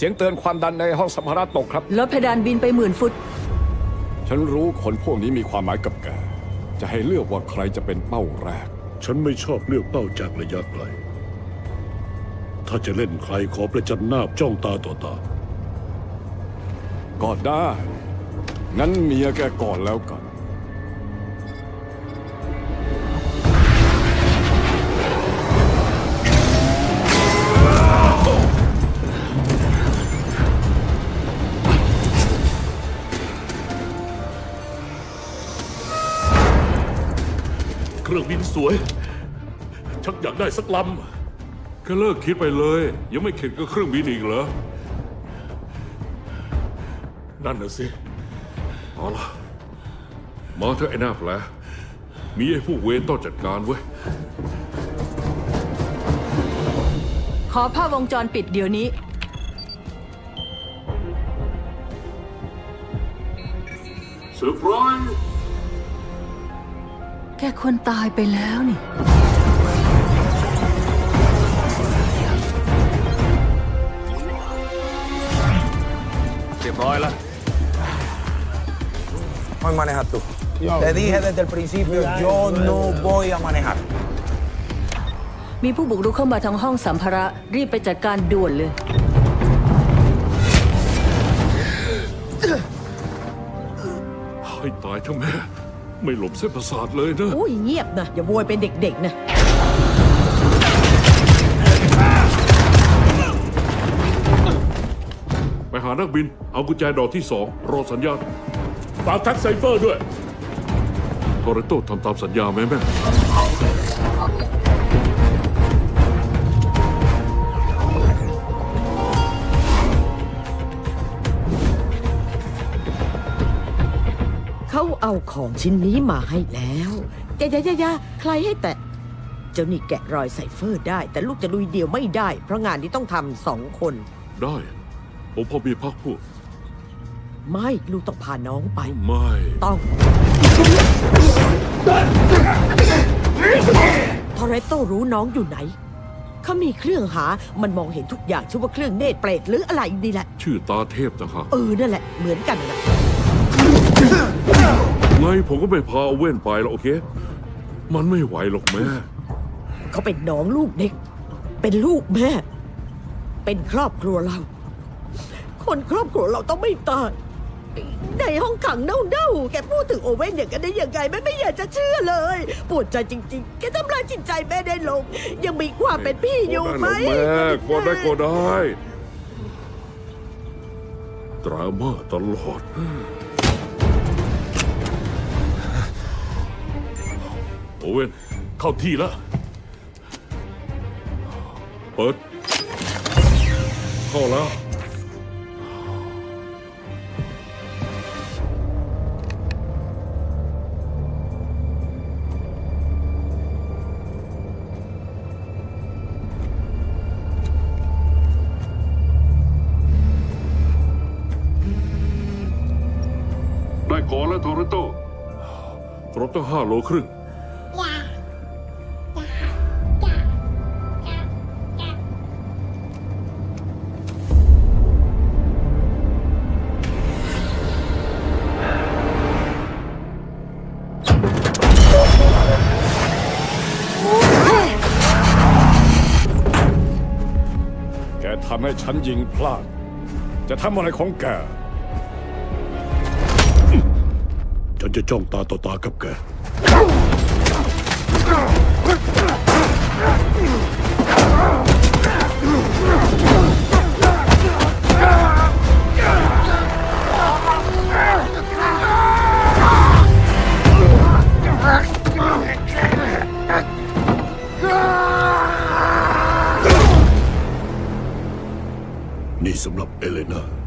สียงเตือนความดันในห้องสัมภาระตกครับลดเพดานบินไปหมื่นฟุต ฉันรู้คนพวกนี้มีความหมายกับแก จะให้เลือกว่าใครจะเป็นเป้าแรก ฉันไม่ชอบเลือกเป้าจากระยะไกล ถ้าจะเล่นใครขอประจันหน้าจ้องตาต่อตา ก็ได้ งั้นเมียแกก่อนแล้วกัน รื่องบินสวย ชักอยากได้สักลก็เลิกคิดไปเลย ยังไม่เข็ดกับเครื่องบินอีกเหรอำนั่นน่ะสิเอาล่ะมาเถอะไอ้หน้าแผลมีไอ้พวกเวรต้องจัดการเว้ย ขอภาพวงจรปิดเดี๋ยวนี้เซอร์ไพรส์ แกควรตายไปแล้วนี่ เรียบร้อยแล้ว Muy manejas tú. Te dije desde el principio, yo no voy a manejar. มีผู้บุกรุกเข้ามาทางห้องสัมภาระ รีบไปจัดการด่วนเลย ให้ตายเถอะแม่ ไม่หลบเส้นประสาทเลยนะ อุ้ยเงียบนะอย่าโวยเป็นเด็กๆนะ ไปหานักบิน เอากุญแจดอกที่สองรอสัญญาณฝากทักไซเฟอร์ด้วย โทรโต้ทำตามสัญญาไหมแม่ เขาเอาของชิ้นนี้มาให้แล้วยายายาใครให้แตะ เจ้านี่แกะรอยใส่เฟอร์ได้ แต่ลูกจะลุยเดียวไม่ได้ เพราะงานนี้ต้องทำสองคน ได้ ผมพอมีพักพวกไม่ลูกต้องพาน้องไป ไม่ ต้องทอร์เรโตรู้น้องอยู่ไหน เขามีเครื่องหา มันมองเห็นทุกอย่างชื่อว่าเครื่องเนตรเปรตหรืออะไรนี่แหละ ชื่อตาเทพนะครับ เออ นั่นแหละ เหมือนกันนะ ไงผมก็ไม่พาเอาเว้นไปแล้วโอเค มันไม่ไหวหรอกแม่ เขาเป็นน้องลูกเด็ก เป็นลูกแม่ เป็นครอบครัวเรา คนครอบครัวเราต้องไม่ตาย ในห้องขังเน่าๆ แกพูดถึงโอเว่นอย่างกันได้ยังไงแม่ไม่อยากจะเชื่อเลย ปวดใจจริง ๆ แกทำลายจิตใจแม่ได้ลง ยังมีความเป็นพี่อยู่ไหมแม่ก็ได้ก็ได้ ดราม่าตลอด โอเว่นเข้าที่แล้ว เปิด เข้าแล้ว ได้ก่อนแล้วโทรโต้รถต้องห้าโลครึ่งำให้ฉันยิงพลาด จะทำอะไรของแก ฉันจะจ้องตาต่อตากับแก สำหรับเอเลนา